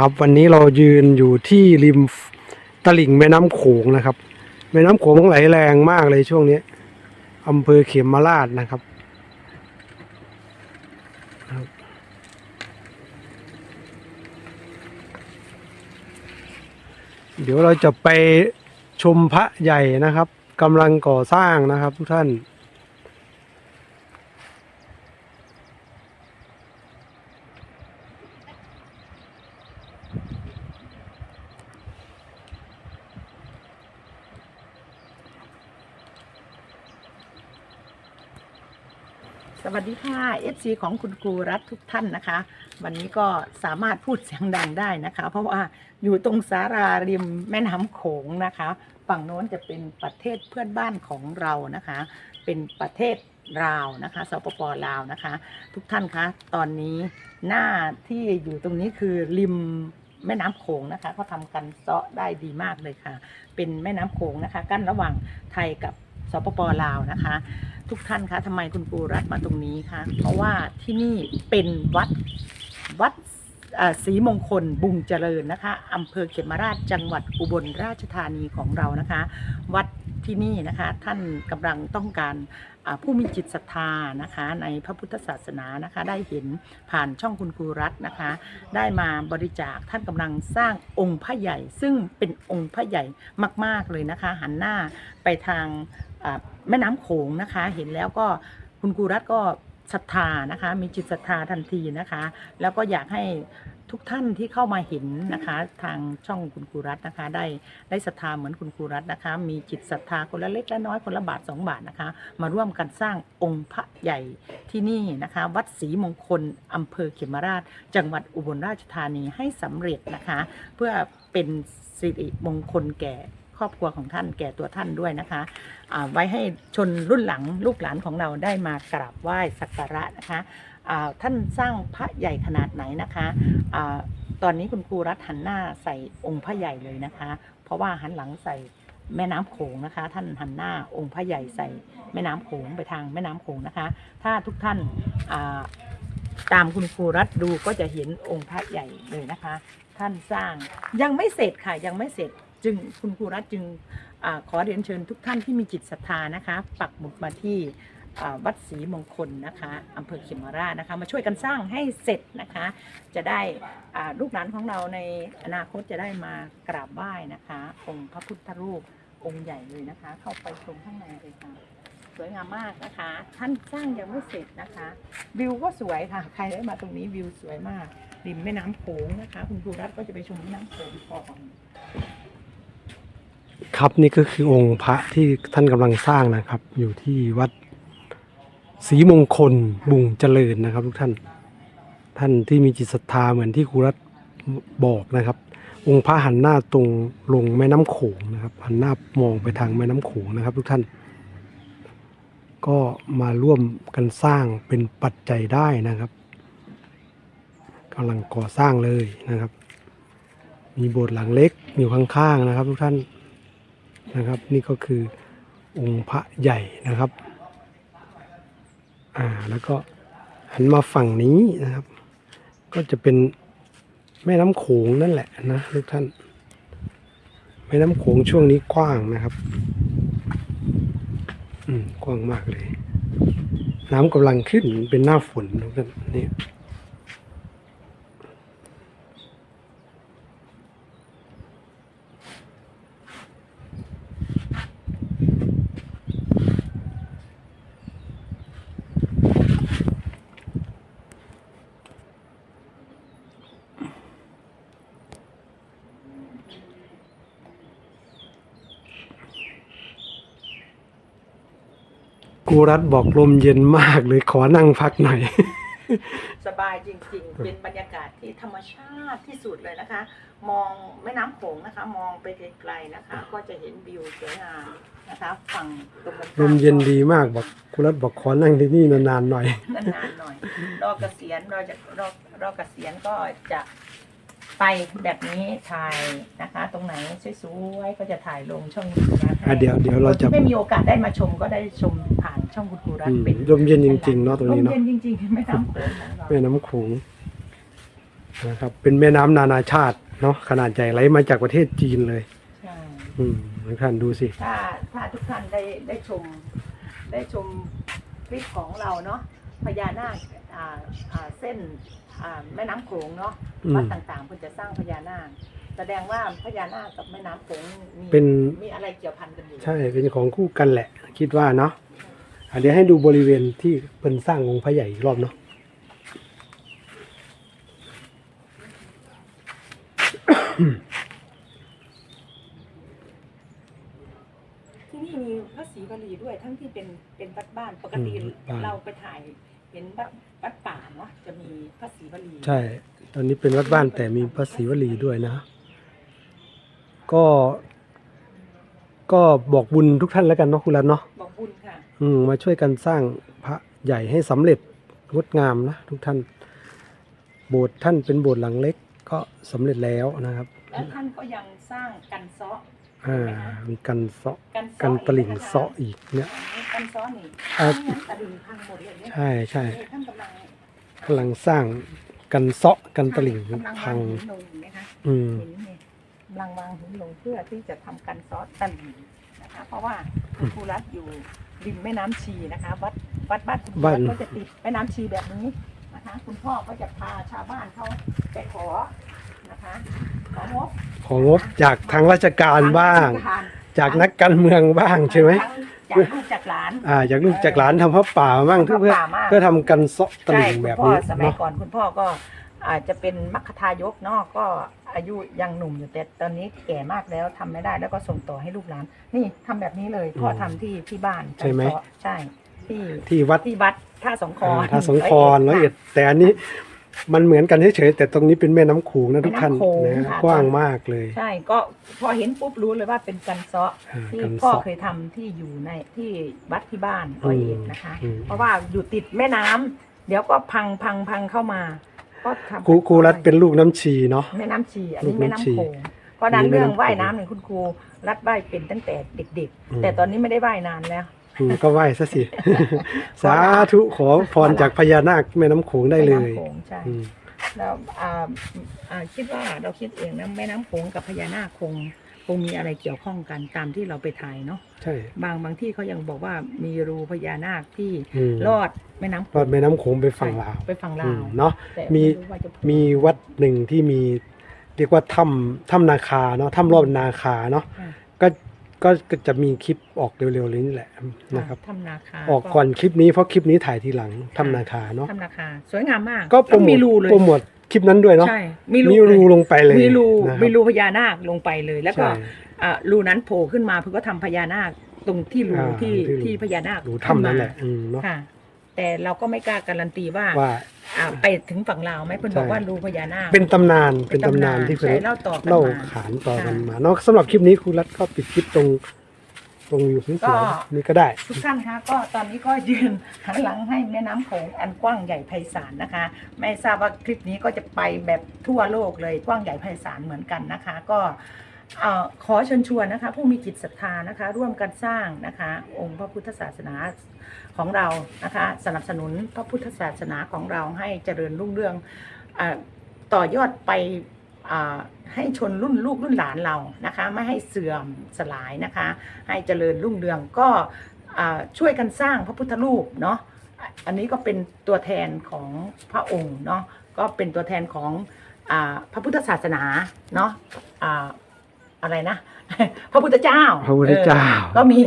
ครับวันนี้เรายืนอยู่ที่ริมตลิ่งแม่น้ำโขงนะครับ แม่น้ำโขงไหลแรงมากเลยช่วงนี้อำเภอเขมราชนะครับ เดี๋ยวเราจะไปชมพระใหญ่นะครับกำลังก่อสร้างนะครับทุกท่าน สวัสดีค่ะ FC ของคุณครูรัฐทุกท่านนะคะ วันนี้ก็สามารถพูดเสียงดังได้นะคะ เพราะว่าอยู่ตรงสาราริมแม่น้ำโขงนะคะ ฝั่งโน้นจะเป็นประเทศเพื่อนบ้านของเรานะคะ เป็นประเทศลาวนะคะสปปลาวนะคะ ทุกท่านคะตอนนี้หน้าที่อยู่ตรงนี้คือริมแม่น้ำโขงนะคะเขาทำกันเซาะได้ดีมากเลยค่ะ เป็นแม่น้ำโขงนะคะ กั้นระหว่างไทยกับ สปปลาวนะคะ ทุกท่านคะทำไมคุณปูรัฐมาตรงนี้คะเพราะว่าที่นี่เป็นวัดวัดศรีมงคลบุงเจริญนะคะอำเภอเขมราชจังหวัดอุบลราชธานีของเรานะคะ วัดที่นี่นะคะท่านกำลังต้องการ ผู้มีจิตศรัทธานะคะ ในพระพุทธศาสนานะคะ ได้เห็นผ่านช่องคุณครูรัฐนะคะ ได้มาบริจาคท่านกำลังสร้างองค์พระใหญ่ ซึ่งเป็นองค์พระใหญ่มาก ๆเลยนะคะ หันหน้าไปทางแม่น้ำโขงนะคะ เห็นแล้วก็คุณครูรัฐก็ศรัทธานะคะ มีจิตศรัทธาทันทีนะคะ แล้วก็อยากให้ ทุกท่านที่เข้ามาเห็นนะคะ ทางช่องคุณครูรัฐนะคะ ได้ได้ศรัทธาเหมือนคุณครูรัฐนะคะ มีจิตศรัทธาคนละเล็กละน้อยคนละบาทสองบาทนะคะ มาร่วมกันสร้างองค์พระใหญ่ที่นี่นะคะ วัดศรีมงคลอำเภอเขมราช จังหวัดอุบลราชธานีให้สำเร็จนะคะ เพื่อเป็นสิริมงคลแก่ครอบครัวของท่านแก่ตัวท่านด้วยนะคะ ไว้ให้ชนรุ่นหลังลูกหลานของเราได้มากราบไหว้สักการะนะคะ ท่านสร้างพระใหญ่ขนาดไหนนะคะอาตอนนี้คุณครูรัฐหันหน้าใส่องค์พระใหญ่เลยนะคะ เพราะว่าหันหลังใส่แม่น้ำโขงนะคะ ท่านหันหน้าองค์พระใหญ่ใส่แม่น้ำโขงไปทางแม่น้ำโขงนะคะ ถ้าทุกท่านตามคุณครูรัฐดูก็จะเห็นองค์พระใหญ่เลยนะคะ ท่านสร้างยังไม่เสร็จค่ะยังไม่เสร็จจึงคุณครูรัฐจึงอขอเรียนเชิญทุกท่านที่มีจิตศรัทธานะคะ ปักหมุดมาที่ วัดศรีมงคลนะคะอำเภอเขมราชนะคะ มาช่วยกันสร้างให้เสร็จนะคะ จะได้ลูกหลานของเราในอนาคตจะได้มากราบไหว้นะคะ องค์พระพุทธรูปองค์ใหญ่เลยนะคะ เข้าไปชมข้างในเลยค่ะสวยงามมากนะคะ ท่านสร้างยังไม่เสร็จนะคะ วิวก็สวยค่ะ ใครได้มาตรงนี้วิวสวยมากริมแม่น้ำโขงนะคะ คุณครูรัตน์ก็จะไปชมแม่น้ำโขงก่อนครับนี่ก็คือองค์พระที่ท่านกำลังสร้างนะครับ อยู่ที่วัด ศรีมงคลบุงเจริญนะครับ ทุกท่าน ท่านที่มีจิตศรัทธาเหมือนที่ครูรัตบอกนะครับ องค์พระหันหน้าตรงลงแม่น้ำโขงนะครับ หันหน้ามองไปทางแม่น้ำโขงนะครับ ทุกท่าน ก็มาร่วมกันสร้างเป็นปัจจัยได้นะครับกำลังก่อสร้างเลยนะครับ มีโบสถ์หลังเล็กอยู่ข้างๆนะครับ ทุกท่านนะครับ นี่ก็คือองค์พระใหญ่นะครับ อ่าแล้วก็หันมาฝั่งนี้นะครับ ก็จะเป็นแม่น้ำโขงนั่นแหละนะทุกท่าน แม่น้ำโขงช่วงนี้กว้างนะครับ อืมกว้างมากเลย น้ำกำลังขึ้นเป็นหน้าฝนทุกท่านนี่ กูรัฐบอกลมเย็นมากเลยขอนั่งพักหน่อย สบายจริงๆ เป็นบรรยากาศที่ธรรมชาติที่สุดเลยนะคะ มองแม่น้ำโขงนะคะ มองไปไกลๆนะคะ ก็จะเห็นวิวสวยงามนะคะฝั่งตรงกันข้ามลมเย็นดีมากบอกกูรัฐบอกขอนั่งที่นี่นานๆหน่อยนานๆหน่อย รอเกษียณรอจะรอรอเกษียณก็จะ ไปแบบนี้ถ่ายนะคะ ตรงไหนสวยๆก็จะถ่ายลงช่องคุณครูรัฐให้อะเดี๋ยวเดี๋ยวเราจะไม่มีโอกาสได้มาชมก็ได้ชมผ่านช่องคุณครูรัฐอืมเป็นลมเย็นจริงๆเนาะตรงนี้ลมเนาะเย็นจริงๆไม่น้ำโขงของเรา แม่น้ำโขงนะครับ เป็นแม่น้ำนานาชาติเนาะขนาดใหญ่ไหลมาจากประเทศจีนเลย ใช่อืมทุกท่านดูสิ ถ้าถ้าทุกท่านได้ได้ชม ได้ชมคลิปของเราเนาะพญานาค อ่าอ่าเส้นอ่าแม่น้ำโขงเนาะอืม วัดต่างๆเพิ่นจะสร้างพญานาคแสดงว่าพญานาคกับแม่น้ำโขงมีเป็นมีอะไรเกี่ยวพันกันอยู่ใช่เป็นของคู่กันแหละ คิดว่าเนาะอะเดี๋ยวให้ดูบริเวณที่เป็นสร้างองค์พระใหญ่อีกรอบเนาะ ที่นี่มีพระศรีวลีด้วยทั้งที่เป็นเป็นวัดบ้านปกติอืมบ้าน เราไปถ่ายเห็นวัดวัดป่าเนาะจะมีพระศรีวลีใช่ ตอนนี้เป็นวัดบ้านแต่มีพระศรีวลีด้วยนะ ก็ ก็บอกบุญทุกท่านแล้วกันเนาะคุณรัตน์เนาะบอกบุญค่ะ อืมมาช่วยกันสร้างพระใหญ่ให้สำเร็จงดงามนะทุกท่าน โบสถ์ท่านเป็นโบสถ์หลังเล็ก ก็สำเร็จแล้วนะครับ แล้วท่านก็ยังสร้างกันเซาะ อ่ามีกันเซาะกันกันเซาะตลิ่งอีกนะคะเซาะอีกเนี่ย กันเซาะนี่อ่าไม่งั้นตลิ่งพังหมดเลยเนี่ยใช่ใช่นี่ท่านกำลังกำลังสร้างกันเซาะกันตลิ่งกำลังพัวางงหินลงเห็นไหมคะอืมหินนี่กำลังวางหินลงเพื่อที่จะทำกันซอสตะลิ่งนะคะ เพราะว่าคุณครูรัฐอยู่ริมแม่น้ำชีนะคะวัดวัดบ้านคุณครูรัฐก็จะติดแม่น้ำชีแบบนี้นะคะ คุณพ่อก็จะพาชาวบ้านเขาไปขอนะคะของงบ ของงบจากทางราชการบ้างทรจากนักการเมืองบ้างใช่ไหมทั้งจากลูกจากหลานอ่าจากลูกจากหลานทำพระป่าบ้างเพื่อเพื่อทำพระป่ามากเพื่อทำกันเซาะตใช่ลิ่งคุแบณบพ่อนี้สมัยเนาะก่อนคุณพ่อก็อาจจะเป็นมัคคทายกเนาะก็อายุยังหนุ่มอยู่แต่ตอนนี้แก่มากแล้วทำไม่ได้แล้วก็ส่งต่อให้ลูกหลาน นี่ทำแบบนี้เลยพ่อทำที่ที่บ้านใช่ไหมใช่ที่ที่วัดที่วัดท่าสองคออ่าถ้าสงครร้อยเอ็ดแต่อันนี้ มันเหมือนกันเฉยๆแต่ตรงนี้เป็นแม่น้ำโขงนะทุกท่านนะกว้างมากเลย ใช่ก็พอเห็นปุ๊บรู้เลยว่าเป็นกันเซาะอ่าที่กันพ่อเซาะเคยทำที่อยู่ในที่วัดที่บ้านร้อยเอ็ดนะคะ อืม เพราะว่าอยู่ติดแม่น้ำเดี๋ยวก็พังพังพังเข้ามาก็ทำครูครูรัฐเป็นลูกน้ำชีเนาะ แม่น้ำชีอันลูนี้กแม่น้ำน้ำชีโขงเพราะนั้นอันนี้แม่เรื่องน้ำโขงว่ายน้ำเนี่ยคุณครูรัดว่ายเป็นตั้งแต่เด็ก อืม ๆ แต่ตอนนี้ไม่ได้ว่ายนานแล้ว อืมก็ไหว้ซะสิ สาธุขอพรจากพญานาคแม่น้ำโขงได้เลยแม่น้ำโขงใช่อืมแล้วอ่าอ่าคิดว่าเราคิดเองนะแม่น้ำโขงกับพญานาคคงคงมีอะไรเกี่ยวข้องกันตามที่เราไปถ่ายเนาะใช่บางบางที่เขายังบอกว่ามีรูพญานาคที่อืมลอดแม่น้ำโขรอดแม่น้ำโขงไปฝั่งลาวไปฝั่งอืลาวมเนาะ แต่มี ไรู้ว่าจะมีวัดหนึ่งที่มี เรียกว่าถ้ำถ้ำนาคาเนาะถ้ำรอบนาคาเนาะ อ่า ก็ก็ก็จะมีคลิปออกเร็วๆเลยนี่แหละนะครับถ้ำนาคาออกก่อนคลิปนี้เพราะคลิปนี้ถ่ายทีหลังถ้ำนาคาเนาะถ้ำนาคาสวยงามมาก ก็โปรแล้วโมมีทรูเลยโปรโมทคลิปนั้นด้วยเนาะใช่มีมีรูรูลงไปเลยมีรูนะครับมีรูพญานาคลงไปเลย แล้วก็ใช่อ่ารูนั้นโผล่ขึ้นมาเพื่อก็ทำพญานาคตรงที่รูอ่าที่ที่รูที่พญานาครูถ้ำนั่นแหละขึ้อืมเนาะมาค่ะแต่เราก็ไม่กล้าการันตีว่าว่า อ่าไปถึงฝั่งลาวไหมเพิ่นบอกใช่ว่ารูพญานาค เป็นตำนานเป็นตำนานที่เพิ่นใช่เล่าต่อกันเล่ามา ขานต่อกันค่ะมาเนาะสำหรับคลิปนี้ครูรัฐก็ปิดคลิปตรงตรงอยู่สก็วยๆนี่ก็ได้ ทุกท่านคะก็ตอนนี้ก็ยืนหันหลังให้แม่น้ำโขงอันกว้างใหญ่ไพศาลนะคะ ไม่ทราบว่าคลิปนี้ก็จะไปแบบทั่วโลกเลยกว้างใหญ่ไพศาลเหมือนกันนะคะ ก็เอ่อ ขอเชิญชวนนะคะ ผู้มีจิตศรัทธานะคะ ร่วมกันสร้างนะคะ องค์พระพุทธศาสนาของเรานะคะ สนับสนุนพระพุทธศาสนาของเราให้เจริญรุ่งเรืองอต่อยอดไปให้ชนรุ่นลูกรุ่นหลานเรานะคะ ไม่ให้เสื่อมสลายนะคะ ให้เจริญรุ่งเรืองก็ช่วยกันสร้างพระพุทธรูปเนาะอันนี้ก็เป็นตัวแทนของพระองค์เนาะก็เป็นตัวแทนของอพระพุทธศาสนาเนาะ อ่าอะไรนะ พระพุทธเจ้าพระพุทธเจ้าออก็มี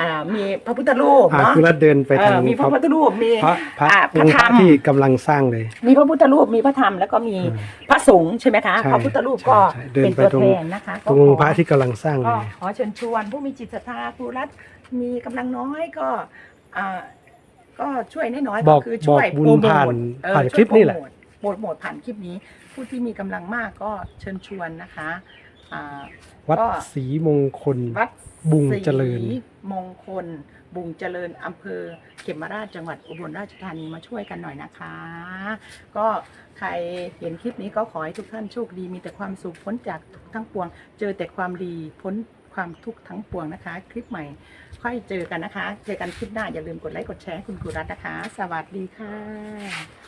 อ่ามีพระพุทธรูปอ่าเนาะครูรัฐเดินไปเอทางอมีพระพุทธรูปมีพระพระอ่าองค์พพระธรระรมที่กำลังสร้างเลย มีพระพุทธรูปมีพระธรรมแล้วก็มีอืมพระสงฆ์ใช่ไหมคะใช่พระพุทธรูปก็ใช่ใช่เดินเป็นไปตัวตรงแทนนะคะตรงก็องขค์พระที่กำลังสร้างเลก็ยขอเชิญชวนผู้มีจิตศรัทธาครูรัฐมีกำลังน้อยก็อ่าก็ช่วยน้อยๆบก็อกคือช่วยบอกบุญโปรโมทผ่านเออผ่านช่วยคลิปนี่แหละโปรโมทโปรโมทผ่านคลิปนี้ ผู้ที่มีกำลังมากก็เชิญชวนนะคะ อ่า วัดก็ ศรีมงคล วัดบุงเจริญ ศมงคล บุงเจริญอำเภอเขมราชจังหวัดอุบลราชธานีมาช่วยกันหน่อยนะคะ ก็ใครเห็นคลิปนี้ก็ขอให้ทุกท่านโชคดีมีแต่ความสุขพ้นจากทุกข์ทั้งปวง เจอแต่ความดีพ้นความทุกข์ทั้งปวงนะคะ คลิปใหม่ ค่อยเจอกันนะคะ เจอกันคลิปหน้าอย่าลืมกดไลค์กดแชร์ให้คุณครูรัตน์นะคะ สวัสดีค่ะ